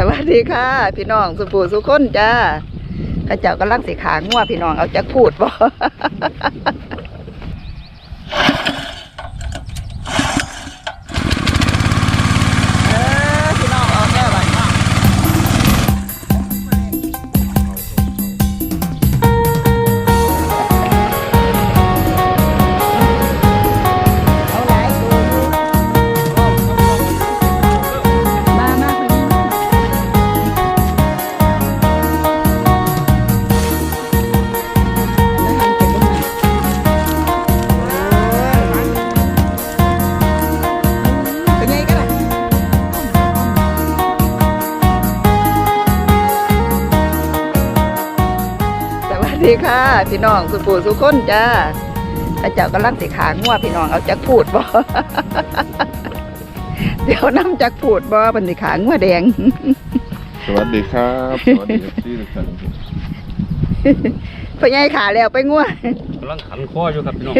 สวัสดีค่ะ พี่น้องสุภูสุคนจ้าข้าเจ้ากำลังสีขางัวพี่น้องเอาจักพูดบ่ ดีค่ะพี่น้องสุภูสุคนจ้าข้าเจ้ากำลังสิขางัวพี่น้องเอาจักพูดบ่เดี๋ยวน้ำจักพูดบ่เป็นสิขางัวแดง สวัสดีครับสวัสดีครับที่ทุกท่านพ่อใหญ่ขาแล้วไปงัวกำลังขันคออยู่ครับพี่น้อง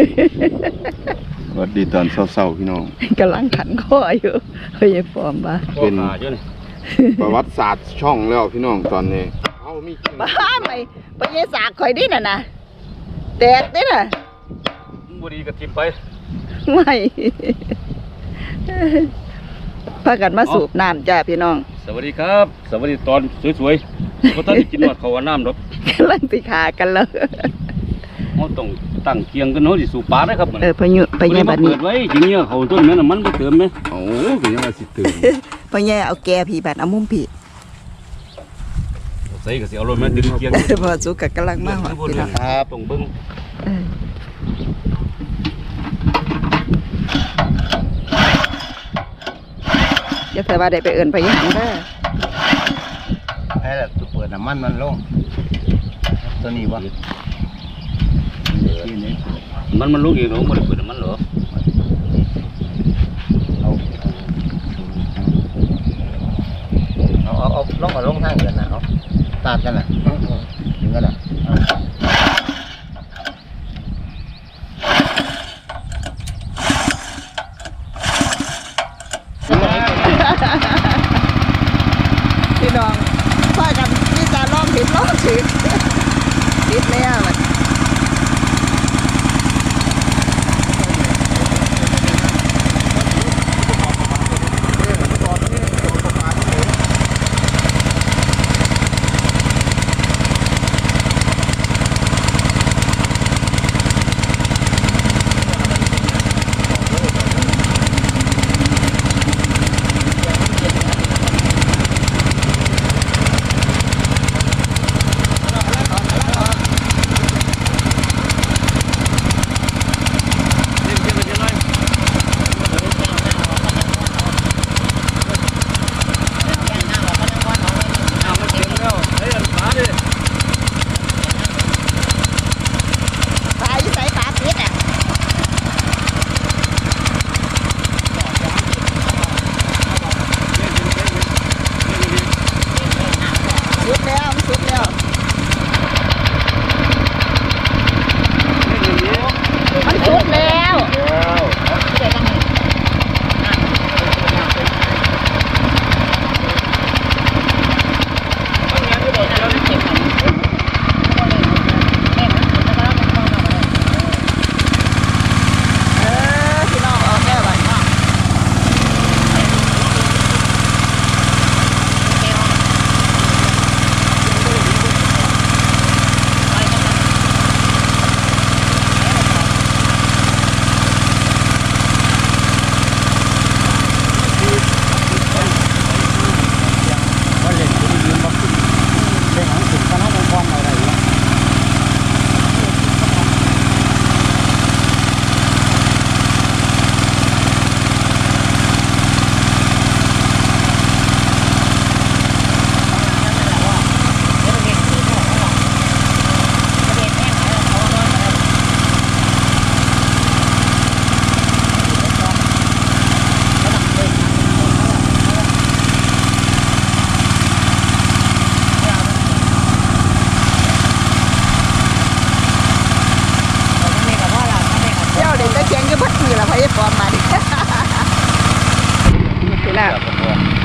สวัสดีตอนเศร้าๆพี่น้องกำลังขันคออยู่พ่อใหญ่ฟอมบ่าคอขาอยู่นี่ประวัติศาสตร์ช่องแล้วพี่น้องตอนนี้ เอามีจริงบ้าไม่พ่อใหญ่สากข่อยดิน่ะนะแตกดิน่ะบุรีกระทิมไปไม่พากันมาสูบน้ำจ้าพี่น้อง สวัสดีครับ สวัสดีตอนสวยๆเพราะตอนนี้กินหอดเขาวว่าน้ำดอกกำลังสิขากันเลยเราต้องตั้งเคียงกันเนาะสิสูบปลาได้ครับมันเออพะยุพะวันยุนี้บัมาดเปินี้ดไว้จริงเนี่ยเขาต้นแม่น้ำมันไปเติมไหมโอ้ก็ยังว่าสิตื่นพะยุเอาแกผีบัดเอามุมผีใส่ก็สิเอารถมาดึงเคียงพอสุกกำลังมาหอดพี่น้องครับต้องเบิ้งเออจะใส่ว่าได้ไปเอินไปยังได้อแพ้แล้วเปิดน้ำมันมันลง ตัวนี้วะที่นี้มันมันลูกเองเนาะไม่ได้เปิดน้ำมันเหรอเอาเอาเอาลงเอาลงทางเดินนะเอา ตาดกันนะถึงกันนะเอา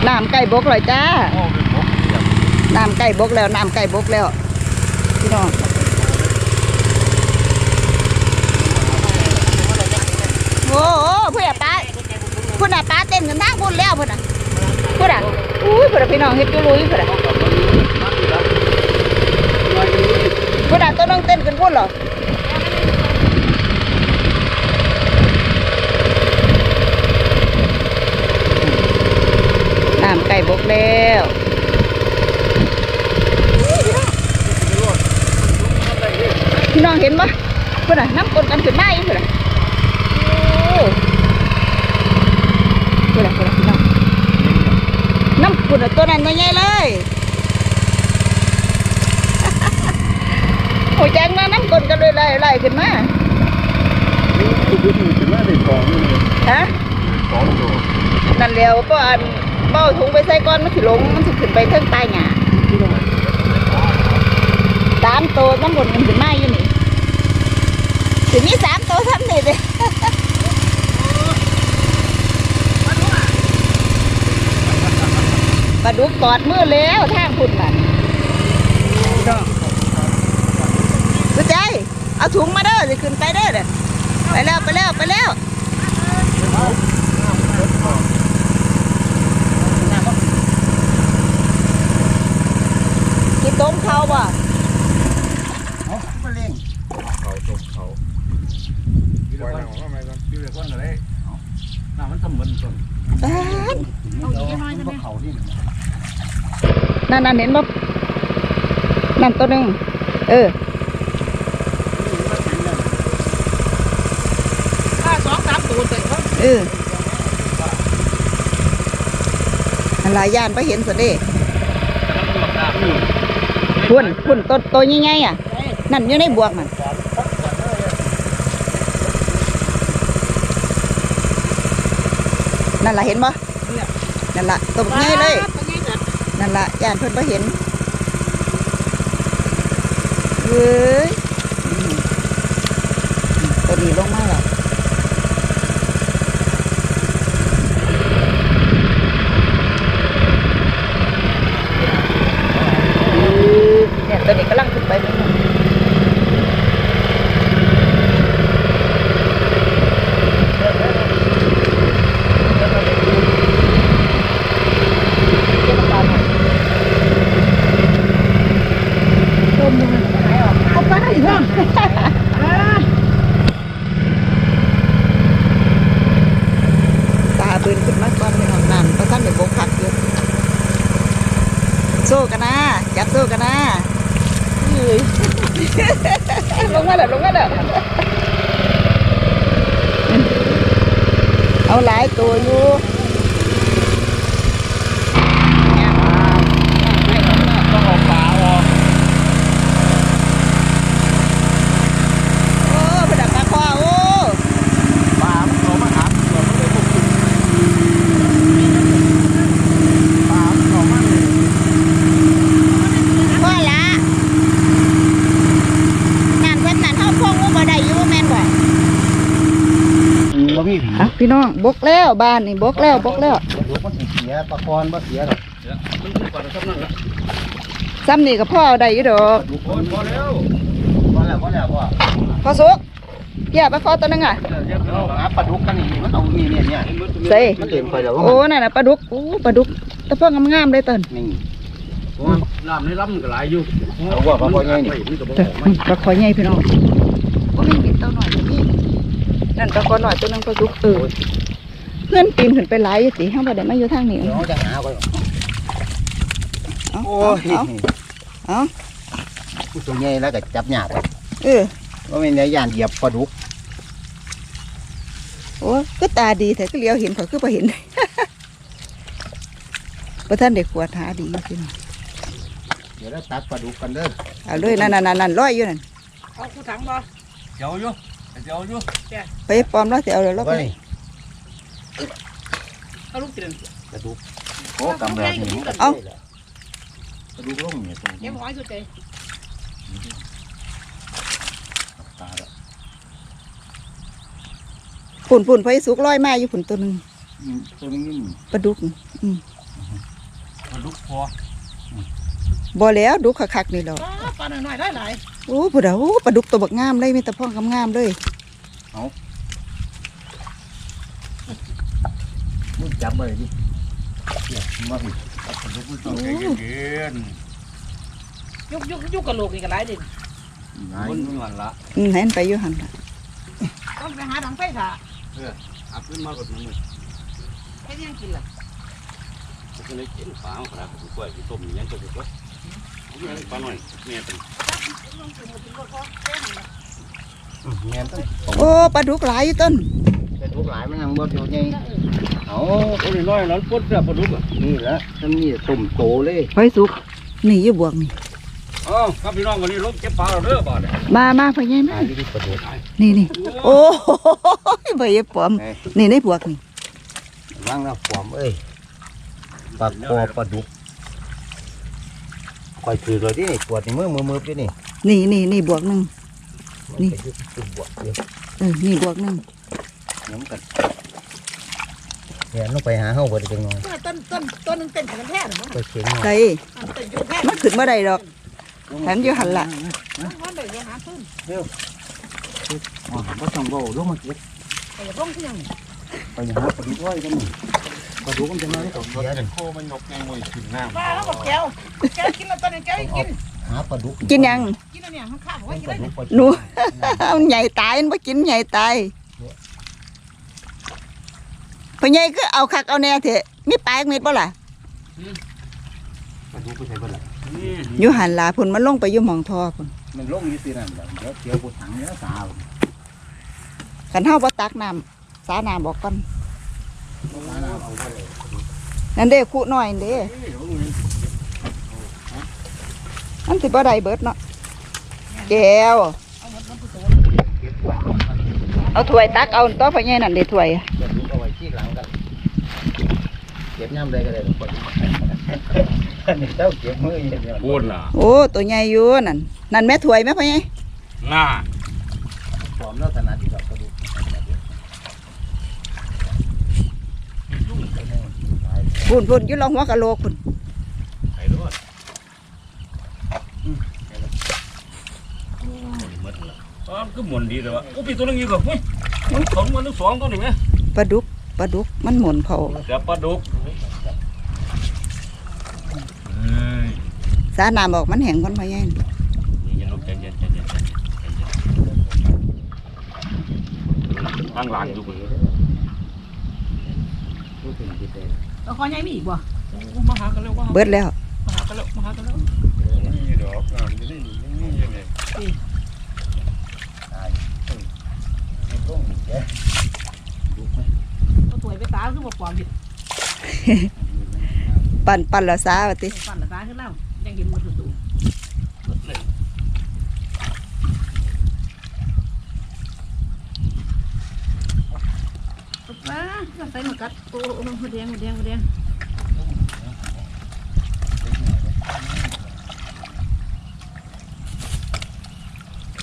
น้ำน้ำไก่บกเลยจ้าโอ้เป็นพวกน้ำไก่บกแล้วน้ำไก่บกแล้วพี่น้องโอ้โหเพื่อนป้าพุ่นอะป้าเต้นกันทั้งพุ่นแล้วพุ่นอะพุ่นอะอุ้ยพุ่นอะพี่น้องเฮ็ดจุลุยพุ่นอะพุ่นอะตัวน้องเต้นกันพุ่นเหรอน้ำไก่บกแล้วพี่น้องเห็นปะพุ่อะน้ำกลนกันขึ้นมาอีกพุ่อะโอ้พุ่อะพุ่อะพี่น้องน้ำพุ่นอะตัวนั้นตัวใหญ่เลยโอ้แจ้งมาน้ำกลนกันเลยไล่ๆขึ้นมาถึงว่าได้ของฮะสองตัวนั่นแล้วก็อัน เบ้าถุงไปใส่ก้อนมันสิลงมันสิขึ้นไปเทิงใต้หญ้าสามตัวน้ำบนมันขึ้นมาอยู่นี่ถึงมีสามตัวทำนี่เลยปลาดุกกอดมือแล้วทางพุ่นน่ะสุดใจ เอาถุงมาเด้อสิขึ้นไปเด้อเด้อไปแล้วไปแล้วไปแล้ว กินต้มเขาบ่เอาไปเล่งเขาตกเขาปล่อยน้ำออกมาไหมก่อนพี่เรียกว่าอะไรน้ำมันสมบูรณ์ต้นป๊าดเอาเขาดินั่นนั่นเห็นบ่นั่นตัวหนึ่งเออสองสามตัวเลยครับเอออะไรย่านไปเห็นสิเด้ พุ่นพุ่นตัวตัวใหญ่ๆอะ นั่นอยู่ในบวกมันนั่นละเห็นบ่นั่นละตัวใหญ่เลย นั่นละย่านเพิ่นไปเห็นเอ้ยตัวนี้ลงมาแล้ว เนี่ยตัวนี้กำลังขึ้นไปนี่เอาไปเนาะตาเบืนขึ้นมาก่อนพี่น้องน้ำประท่านเดี๋ยวบกผักอยู่ สู้กันนะจับสู้กันนะลงมาแล้วลงมาแล้วเอาหลายตัวอยู่ ต้องเอาปลาออก โอ้ประดับปลาคอโอ้ ปลามันเอามาหาตัวมันเลยพวกคุณปลามันเอามาเลย พ่อละงานเพิ่นนั่นเฮาพงบ่ได้อยู่แม่นบ่ บ่มีผี อะพี่น้อง บกแล้วบ้านนี่บกแล้วบกแล้วปลาดุกมันสิเสียปลาคอนบ่เสียหรอกมันคือปลาทับนั่นละซ้ำนี่ก็พ่อเอาได้อยู่ดอกดูคนพอแล้วบ่แล้วบ่แล้วบ่พอสุกเกี่ยไปขอตัวนึงอะเอาหาปลาดุกกันนี่มันเอานี่เนี่ยเนี่ยใส่มันเต็มไปแล้วโอ้นั่นน่ะปลาดุกโอ้ปลาดุกตะเพิ่งงามๆเลยตอนนี่น้ำในลำก็หลายอยู่เอาว่าปลาคอยไงนี่นก็บ่เด้อออกมาอืมปลาคอยใหญ่พี่น้องโอ้แม่เห็นตัวหน่อยนี่นั่นปลาคอยหน่อยตัวนึงปลาดุกเออ พื่อนปีนขึ้นไปหลายอยู่ติเฮาบ่ได้มาอยู่ทางนี้ เดี๋ยวจะหาไว้เอาโอ้เอายเอาตัวใหญ่แล้วก็จับยากเออว่าไม่ได้ย่านเหยียบปลาดุกโอ้ก็ตาดีแต่ก็เลี้ยวเห็นเขาคือบ่เห็นบ่ท่านได้ขวดหาดีพี่น้องเดี๋ยวเราตักปลาดุกกันเด้อเอาเลยนั่นนั่นนั่นลอยอยู่นั่นเอาคู่ถังบ่เจ้าอยู่เจ้าอยู่ไปปลอมแล้วสิเอาแล้วเราไปว่านี่ เอาลูกเตือนปลาดุกโอ้กำแบบนี้เอาปลาดุกลงเนี่ยตัวเก็นี้บหอยสุดใจตาแล้วฝุ่นฝุ่นไฟสุกลอยมาอยู่ฝุ่นตัวหนึงอืมตัวนี้นี่ปลาดุกอืมปลาดุกพอบ่แล้วดุคักๆนี่ดอกปลาหน่อยๆได้หลายโอ้ผู้ใดโอ้ปลาดุกตัวบักงามเลยมีแต่พ่องงามๆเลยมึง จับมาเลยดิเนี่ยมาดิลูกมึงต้องใจเย็นยุกยุกยุกกระโหลกนี่ก็หลายดิๆไหนคนมันวันละอืมให้มันไปอยู่หั่นล่ะต้องไปหาทางไฟถ่าอัพขึ้นมาก็ถึงมือให้เลี้ยงกินล่ะก็เลยกินปลาขนาดกล้วยต้มยังก็จะกล้วยปลาหน่อยแม่เป็นแม่นต้องโอ้ปลาดุกหลายอยู่ต้น เป็นลูกหลายมันยังบ่อยู่ไงเอา โอ้ยน้อยแล้วปนเสื้อปลาดุกอะนี่แหละท่านนี่ตุ่มโตเลยไฟสุกนี่อยู่บวกนี่อ๋อครับพี่น้องวันนี้ลบเก็บปลาเราเด้อบ่เนี่ยมามาพ่อใหญ่มาตายที่ประโดดนี่นี่โอ้ยบ่เย็บปอมนี่ในบวกนี่วางแล้วความเอ้ยปลาคอปลาดุกคอยถือเลยดิปวดในมือมือมือดินี่นี่นี่นี่บวกหนึงนี่ตุ่มบวกเดียวเออนี่บวกหนึงน้ำกัน เนี่ยลงไปหาเฮาบ่ได้จังหน่อยต้นต้นต้นนึงเต้นกันแท้หรือมั้งไปเข็งหน่อยใส่เต้นอยู่แท้มันขึ้นบ่ได้ดอกแถมอยู่หั่นล่ะมันได้ยังหาตื้นอ๋อบ่ต้องเว้าลงมาเก็บแต่ร่องที่ยังไปหาปลาดุกไว้กันนี่ปลาดุกมันจะมาได้ตกเสียนี่โคมันยกไงมวยขึ้นน้ำปลาแล้วก็แก้วแก้วกินแล้วตอนนี้แก้วกินหาปลาดุกกินยังกินแล้วเนี่ยมันข้าวไว้กินปลาได้ดุกปลาหนูมันใหญ่ตายมันบ่กินใหญ่ตาย พ่อใหญ่คือเอาคักเอาแน่เถอะมีปลายเม็ดบ่ล่ะปลาดุกไปใส่บ่ล่ะนี่อยู่หันลาพุ่นมันลงไปอยู่หมองทอพุ่นมันลงอยู่ที่นั่นแหละเดี๋ยวเดี๋ยวกูถังเนื้อสาวคันเฮาบ่ตักน้ำสาน้ำออกก่อนมาแล้วเอาไว้เลยนั่นเด้คู่น้อยนั่นเด้มันสิบ่ได้เบิดเนาะแก้วเก็บไว้เอาถ้วยตักเอาต่อพ่อใหญ่นั่นเด้ถ้วย ปลาดุกเอาไว้ที่หลังกันเก็บย่ำใดก็ได้ปลาดุกอันนี้เจ้าเก็บมืออย่างเดียวพูดล่ะโอ้ตัวใหญ่อยู่นั่นนั่นแม่ถ้วยแม่พ่อใหญ่น่าพร้อมแล้วถนัดที่แบบปลาดุกพุ่นพุ่นอยู่รองหัวกะโหลกพุ่นไอ้รอดหมดละอ๋อก็หมุนดีแต่ว่าโอ้ปีตัวนึงอยู่กับเฮ้ยสองมันทั้งสองตัวนี่ไหมปลาดุก ปลาดุกมันหมุนเขาแต่ปลาดุกเฮ้ยสาน้ำออกมันแห้งก่อนพ่อใหญ่นี่ยังลงใจเย็นใจเย็นใจเย็นใจเย็นตั้งหลังอยู่มือแล้วคอใหญ่มีอีกบ่มาหากันแล้วว่าเบิดแล้วมาหากันแล้วมาหากันแล้วนี่ดอกน้ำจะได้หนีนี่ยังไงตั วตัวไปตาคือบ่ปลอมดิปั่นปั่นแล้วสาว่าติปั่นละตาขึ้นแล้วยังเห็นมันสูงปลาก็ใส่มากัดโอ้โอ้หัวแดงหัวแดงหัวแดง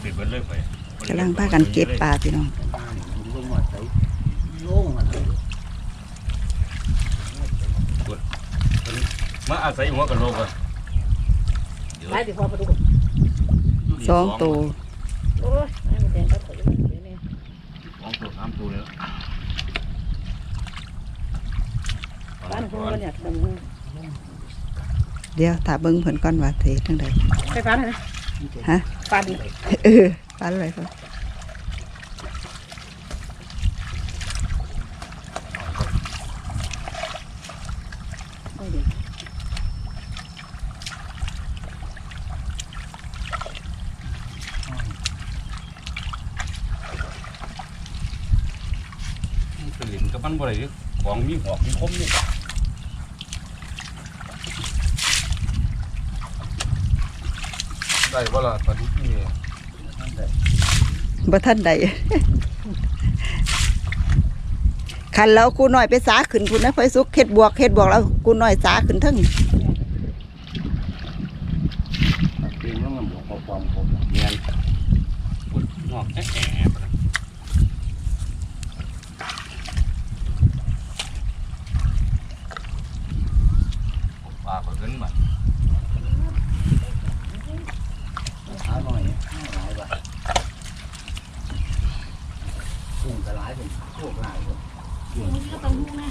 ปิดเบิดเลยไปกำลังพากันเก็บปลาพี่น้อง มาอาศัยหัวกะโหลกอะหลายสิพอปลาดุกสองตัวโอ้ยไอ้หัวแดงก็ถอยมาเดี๋ยวนี้สองตัวสามตัวเลยบ้านของมันเนี่ยมันเดี๋ยวถ้าเบิ่งเพิ่นก่อนว่าเทจังไดไฟฟ้าเลยนะฮะฟ้าดิเออปั่นไว้ก่อนสลิมกั บมันบ่ได้ของมีหอกมีคมนี่ได้ว่าล่ะปลาดุกนี่บ่ทันใดคันแล้วกูน้อยไปสาขึ้นพุ่นนะไฟสุกเฮ็ดบวกเฮ็ดบวกแล้วกูน้อยสาขึ้นเทั้งจริงแล้วมันบอกความผมเงียนปวดงอกแอะ หลายคนเมื่อกี้ก็ต้องรู้แม่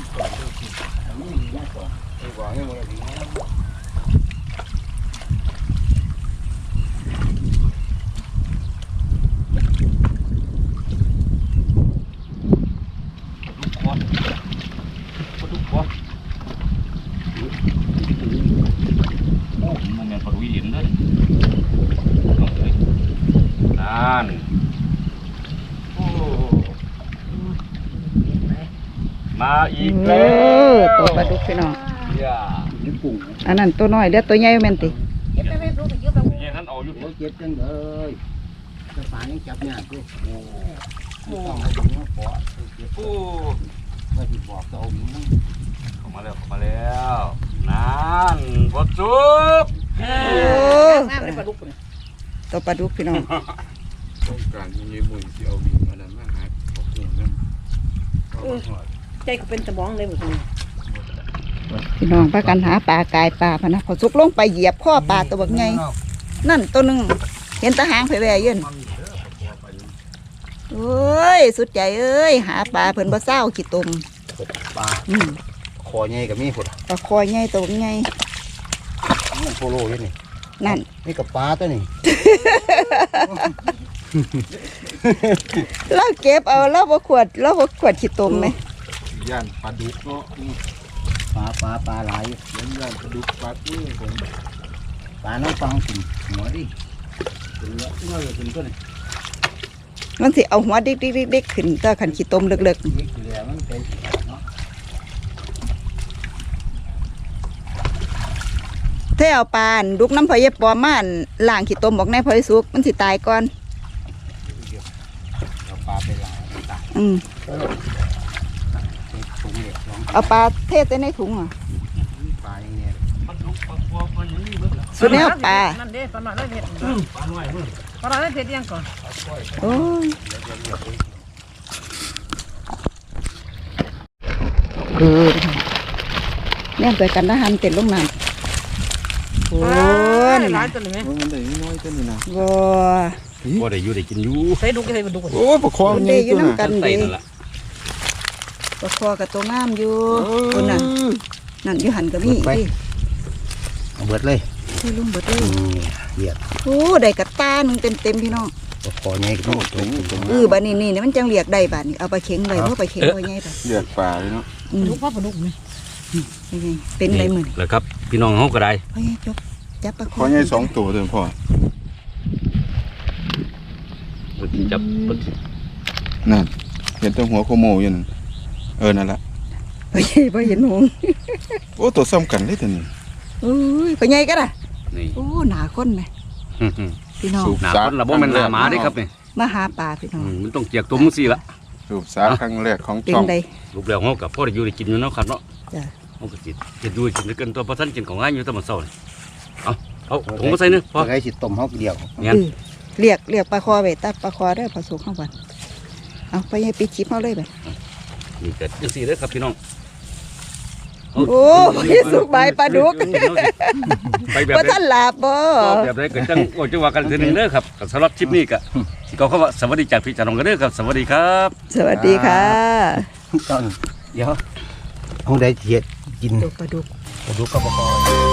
อีกเอแล้อวตัวปลาดุกพี่น้องอย่านี่กุ้งอันนั้นตัวน้อยเด้อตัวใหญ่แม่นติเก็บไปไม่รู้ไปเยอะไปเนี่ยท่านเอาอยู่โอ้เจ็บจังเลยจะปลายังจับยากด้วยโอ้ไม่ต้องให้ถึงว่าปอดเจ็บโอ้ว่าที่บอกตัวมึงเข้ามาแล้วเข้ามาแล้วนั่นบดจุบโอ้น้ำในปลาดุกเลยตัวปลาดุกพี่น้องต้องการที่ยืมมือที่เอาวิ่งมาดันมาหาขอบคุณนั่นก็มาหอด ใจก็เป็นสมองเลยหมดเลยพี่น้องพากันหาปลากายปลาพะนะพอสุกลงไปเหยียบข้อปลาตัวบักใหญ่นั่นตัวหนึงเห็นแตะหางไผแว่ยืนโอ้ย สุดใจเอ้ย หาปลาเพิ่นบ่เศร้าขี้ตุ่มปลาอืมคอใหญ่กับมีผุดปลาคอใหญ่ตัวบักใหญ่มันโพโลอยู่นี่นั่นนี่กับปลาตัวนี้เราเก็บเอาเราบ่ขวดเราบ่ขวดขี้ตุ่มไหม ย่านปลาดุกเนาะนี่ปลาปลาปลาหลายเลี้ยงย่านปลาดุกปลาตื้อผมปลาน้องฟังกินหัวดิเป็นเนื้อเนื้อเป็นตัวนี้มันสิเอาหัวดิกดิกดิกดิกขึ้นแต่ขันขี้ตุ่มเลึกนี่คือแล้วมันเป็นเนาะๆถ้าเอาปลาอันดุกน้ำพอยายปอมมาอันล้างขี้ตุ่มบอกในพอยสุกมันสิตายก่อน เอาปลาไปลายตายอืมถุง เหล็กสองเอาปลาเทใส่ในถุงอะปลาอย่างเงี้ยมันลุกปลาปลาปลาอย่างนี้เบิ่งล่ะสุดแนวปลานั่นเด้ปลาหน่อยได้เผ็ดปลาหน่อยเบิ่งปลาหน่อยได้เผ็ดยังก่อนโอ้ยเออเนี่ยไปกันนะฮันเต็นลงน้ำโอ้ยร้านตัวนี้ไหมมันได้น้อยตัวนี้นะว้าบ่ได้อยู่ได้กินอยู่ใส่ดุกใส่ปลาดุกโอ้ปลาคอมัมันนได้ใหญ่อยู่ตัวน่ะน้ำกันใส่เดีนั่นล่ะ ปลาคอกับตัวงามอยู่คนน่ะนั่นอยู่หันก็มีอีกดิเอาเบิดเลยเฮ้ยลุงเบิดเลยอืมเหยียดโอ้ได้กระตาหนึ่งเต็มเต็มๆพี่น้องตัวคอใหญ่กับมีถุงถุงเออบานนี้นี่เนี่ยมันจังเรียกได้บานนี้เอาไปเข็งเลยเพราะไปเข็งไว้ไงไปเลือดปลาเลยเนาะอืมดุกพ่อปลาดุกนี่ยังไงเป็นไรมือนี่แล้วครับ พี่น้องเฮาก็ได้พ่อใหญ่จบจับปลาคคอใหญ่สองตัวเดิมพ่อเพิ่นสิจับเพิ่นสินั่นเห็นแตัวหัวโคโมอยู่นั่น เออนั่นละพ่อใหญ่พ่อเห็นหงโอ้ตัวซ้ำกันได้ตัวนี้อุ้ยพ่อใหญ่ก็ได้นี่โอ้หนาคนไหมหึ่มพี่น้องๆหน้าคนละบ่แม่นหน้าหมาเด้ครับนี่มาหาปลาพี่น้องอืมมันต้องเจียกตุ้มสิล่ะสูบสาครั้งแรกของเป็นช่องไดรูปแล้วเฮาก็พอได้อยู่ได้กินอยู่เนาะครับเนาะจ้ะเฮาก็สิเฮ็ดอยู่กินด้วยกันตัวบ่ทันกินของง่ายอยู่แต่มื้อเช้านี่เอาเอาถุงมาใส่เนึพอตัวใครสิต้มเฮาเดียวงั้นเออเรียกเรียกปลาคอไปตัดปลาคอได้อพอสุกเข้าไปเอาพ่อใหญ่ปีชิปเอาเลยไป นี่ก็จังซี่เด้อครับพี่น้องโอ้ยสุกใบปลาดุกไปแบบว่าไหนท่านหลับบ่ก็แบบไหนก็จังโอ้จังว่ากันเทื่อหนึงเด้อครับก็สำหรับคลิปนี้ก็สิขอคำว่าสวัสดีจากพี่จานงกันเด้อครับ สวัสดีครับ สวัสดีค่ะตอนเดี๋ยวห้องใดเทียดกินดุกปลาดุกดูก็บ่พอ